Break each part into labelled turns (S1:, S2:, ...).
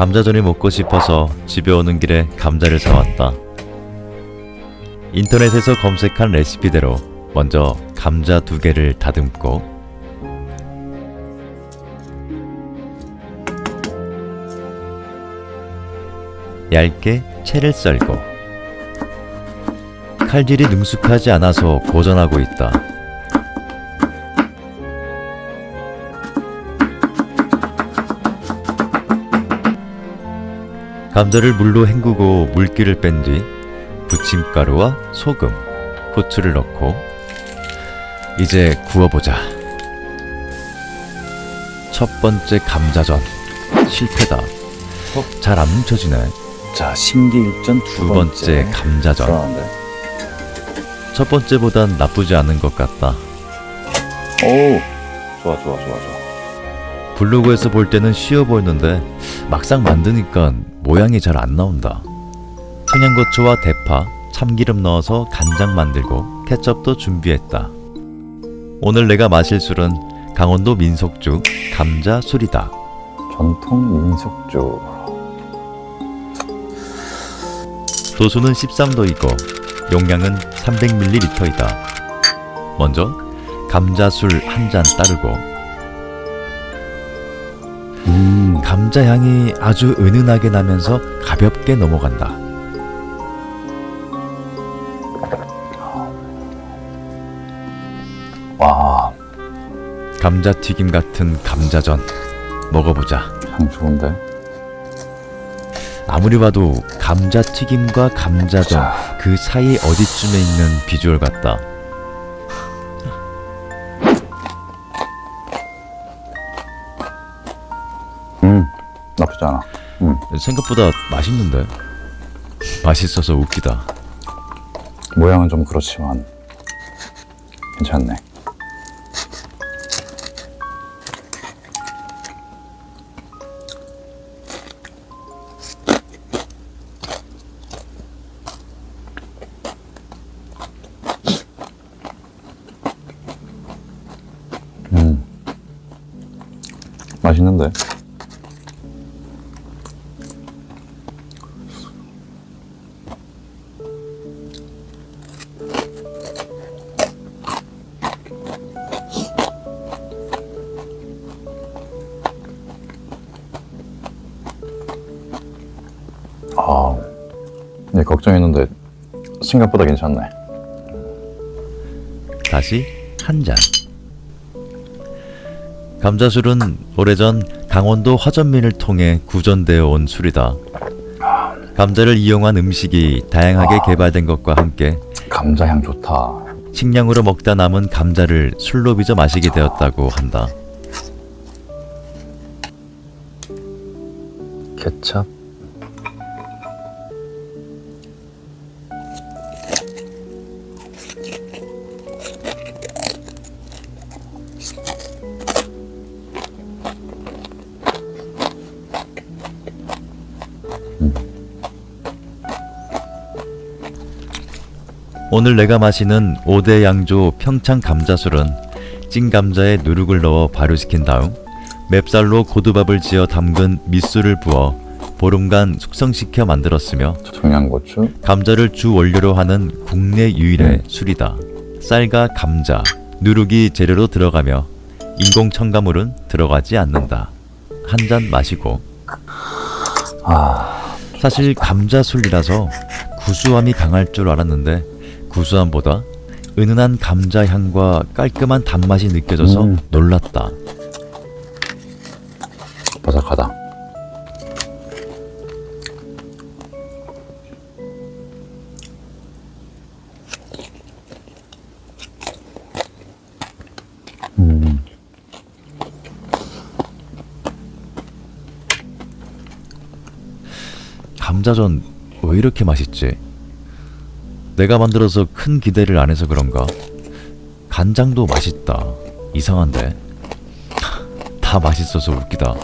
S1: 감자전이 먹고 싶어서 집에 오는 길에 감자를 사왔다. 인터넷에서 검색한 레시피대로 먼저 감자 두 개를 다듬고 얇게 채를 썰고 칼질이 능숙하지 않아서 고전하고 있다. 감자를 물로 헹구고 물기를 뺀 뒤 부침가루와 소금, 후추를 넣고 이제 구워보자. 첫 번째 감자전 실패다. 잘안 뭉쳐지네.
S2: 자 심기일전 두,
S1: 두 번째 감자전.
S2: 불안한데.
S1: 첫 번째보단 나쁘지 않은 것 같다.
S2: 오 좋아 좋아 좋아 좋아.
S1: 블로그에서 볼 때는 쉬워 보였는데 막상 만드니까 모양이 잘 안 나온다. 청양고추와 대파, 참기름 넣어서 간장 만들고 케첩도 준비했다. 오늘 내가 마실 술은 강원도 민속주 감자 술이다.
S2: 전통 민속주.
S1: 도수는 13도이고 용량은 300ml이다. 먼저 감자술 한 잔 따르고
S2: 음
S1: 감자 향이 아주 은은하게 나면서 가볍게 넘어간다.
S2: 와,
S1: 감자튀김 같은 감자전 먹어보자.
S2: 향 좋은데.
S1: 아무리 봐도 감자튀김과 감자전
S2: 자.
S1: 그 사이 어디쯤에 있는 비주얼 같다.
S2: 나쁘지 않아. 음
S1: 생각보다 맛있는데 맛있어서 웃기다.
S2: 모양은 좀 그렇지만 괜찮네. 음 맛있는데. 아, 네 걱정했는데 생각보다 괜찮네.
S1: 다시 한 잔. 감자술은 오래전 강원도 화전민을 통해 구전되어 온 술이다. 감자를 이용한 음식이 다양하게 개발된 것과 함께
S2: 감자 향 좋다.
S1: 식량으로 먹다 남은 감자를 술로 빚어 마시게 되었다고 한다.
S2: 케찹.
S1: 오늘 내가 마시는 5대 양조 평창 감자술은 찐 감자에 누룩을 넣어 발효시킨 다음 맵쌀로 고두밥을 지어 담근 밑술을 부어 보름간 숙성시켜 만들었으며
S2: 청양고추.
S1: 감자를 주 원료로 하는 국내 유일의 술이다. 쌀과 감자, 누룩이 재료로 들어가며 인공 첨가물은 들어가지 않는다. 한 잔 마시고
S2: 아,
S1: 사실 감자 술이라서 구수함이 강할 줄 알았는데 구수함보다 은은한 감자 향과 깔끔한 단맛이 느껴져서
S2: 음.
S1: 놀랐다.
S2: 바삭하다. 음,
S1: 감자전 왜 이렇게 맛있지? 내가 만들어서 큰 기대를 안 해서 그런가? 간장도 맛있다. 이상한데? 다 맛있어서 웃기다.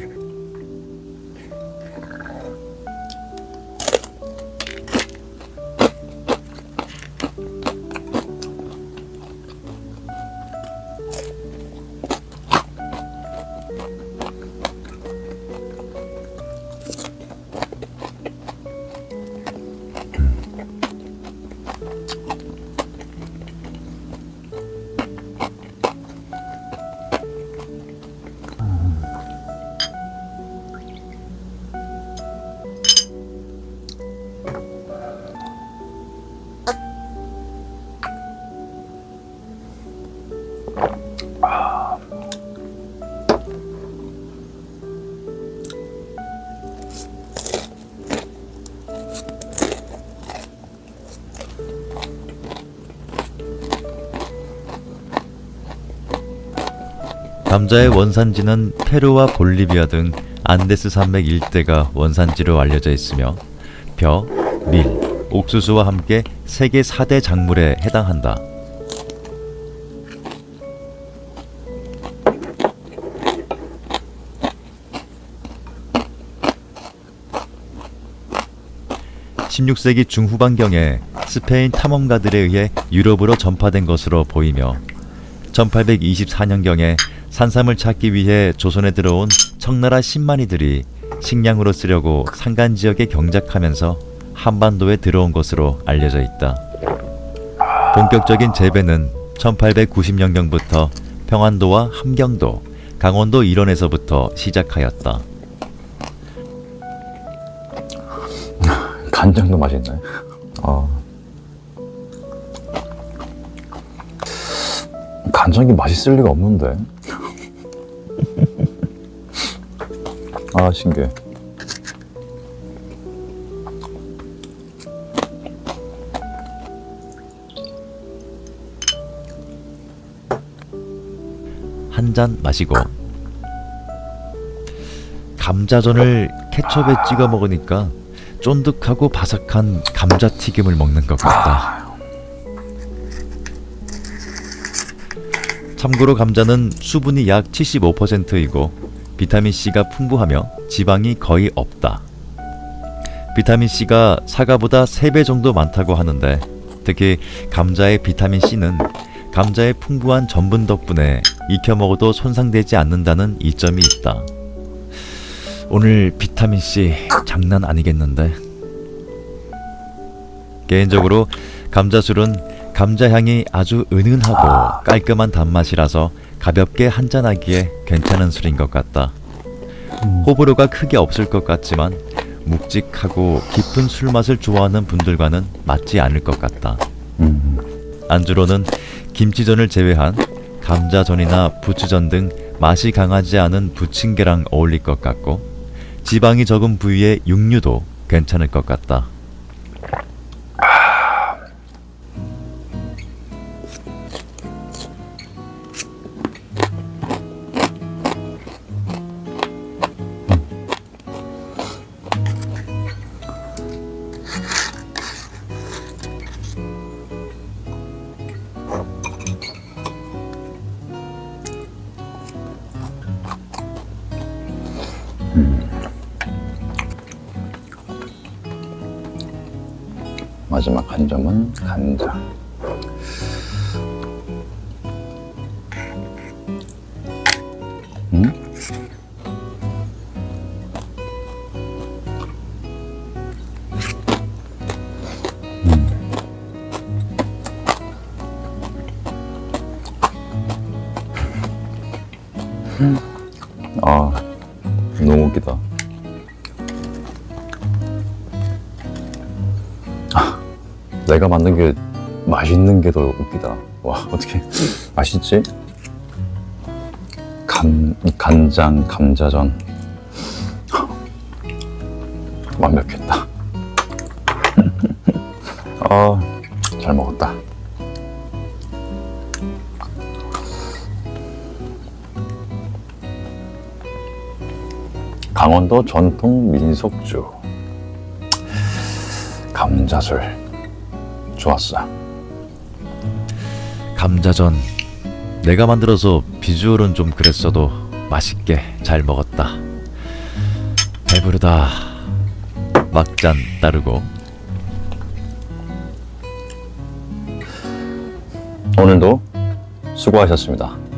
S2: 싶
S1: 감자의 원산지는 페루와 볼리비아 등 안데스 산맥 일대가 원산지로 알려져 있으며 벼, 밀, 옥수수와 함께 세계 4대 작물에 해당한다. (16세기) 중후반경에 스페인 탐험가들에 의해 유럽으로 전파된 것으로 보이며 1824년경에 산삼을 찾기 위해 조선에 들어온 청나라 신만이들이 식량으로 쓰려고 산간 지역에 경작하면서 한반도에 들어온 것으로 알려져 있다. 본격적인 재배는 1890년경부터 평안도와 함경도, 강원도 일원에서부터 시작하였다.
S2: 간장도 맛있네. 아. 간장이 맛있을 리가 없는데. 아, 신기해.
S1: 한 잔 마시고 감자전을 케첩에 찍어 먹으니까 쫀득하고 바삭한 감자튀김을 먹는 것 같다. 참고로 감자는 수분이 약 75%이고 비타민 C가 풍부하며 지방이 거의 없다. 비타민 C가 사과보다 3배 정도 많다고 하는데 특히 감자의 비타민 C는 감자의 풍부한 전분 덕분에 익혀 먹어도 손상되지 않는다는 이점이 있다. 오늘 비타민 C 장난 아니겠는데? 개인적으로 감자술은 감자 향이 아주 은은하고 깔끔한 단맛이라서 가볍게 한잔하기에 괜찮은 술인 것 같다. 호불호가 크게 없을 것 같지만 묵직하고 깊은 술 맛을 좋아하는 분들과는 맞지 않을 것 같다.
S2: 음.
S1: 안주로는 김치전을 제외한 감자전이나 부추전 등 맛이 강하지 않은 부침개랑 어울릴 것 같고 지방이 적은 부위의 육류도 괜찮을 것 같다.
S2: 마지막 한 점은 간장. 음? 음. 아, 너무 웃기다. 내가 만든 게 맛있는 게 더 웃기다. 와, 어떻게 맛있지? 감, 간장, 감자전. 완벽했다. 아, 잘 먹었다. 강원도 전통 민속주. 감자술. 좋았어.
S1: 감자전 내가 만들어서 비주얼은 좀 그랬어도 맛있게 잘 먹었다. 배부르다. 막잔 따르고
S2: 오늘도 수고하셨습니다.